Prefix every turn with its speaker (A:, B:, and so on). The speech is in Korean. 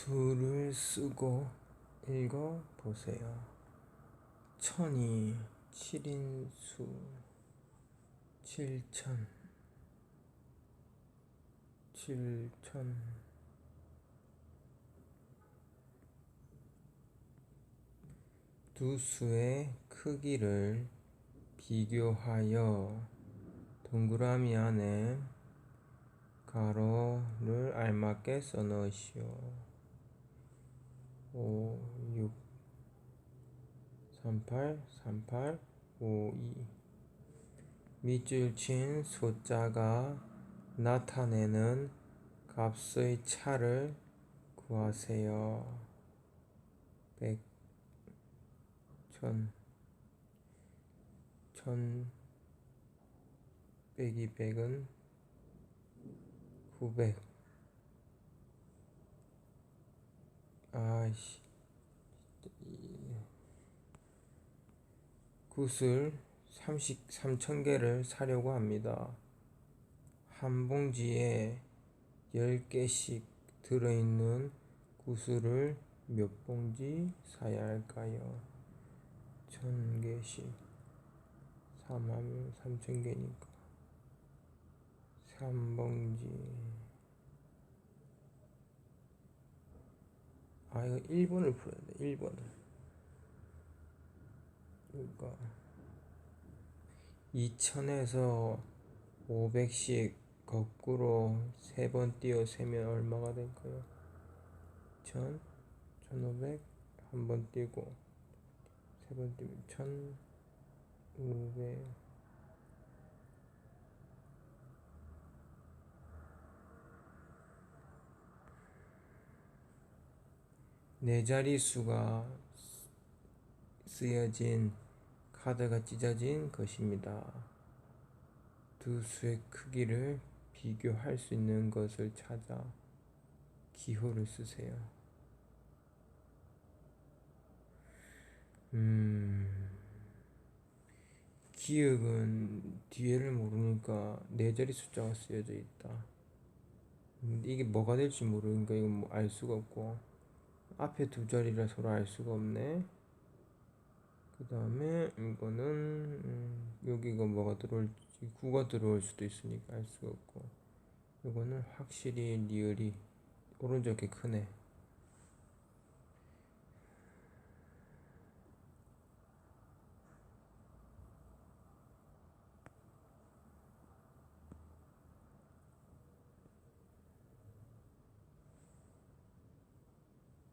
A: 수를 쓰고 읽어 보세요. 천이 칠인수 칠천 칠천 두 수의 크기를 비교하여 동그라미 안에 가로를 알맞게 써 넣으시오. 5, 6, 38, 38, 5, 2 밑줄 친 숫자가 나타내는 값의 차를 구하세요. 100, 1000, 1000 빼기 100은 900 아이씨 굿을 33,000개를 사려고 합니다. 한 봉지에 10개씩 들어있는 구슬을 몇 봉지 사야 할까요? 1000개씩 3하면 3000개니까 3봉지 아 이거 1번을 풀어야 돼 1번을 그러니까 2000에서 500씩 거꾸로 3번 띄어 세면 얼마가 될까요? 1000, 1500, 한 번 띄고 3번 띄면 1500 네 자릿수가 쓰여진 카드가 찢어진 것입니다. 두 수의 크기를 비교할 수 있는 것을 찾아 기호를 쓰세요. 음, 기억은 뒤에를 모르니까 네 자리 숫자가 쓰여져 있다. 이게 뭐가 될지 모르니까 이건 뭐 알 수가 없고 앞에 두 자리라 서로 알 수가 없네. 그 다음에 이거는 음, 여기가 뭐가 들어올지 9가 들어올 수도 있으니까 알 수가 없고 이거는 확실히 리을이 오른쪽에 크네.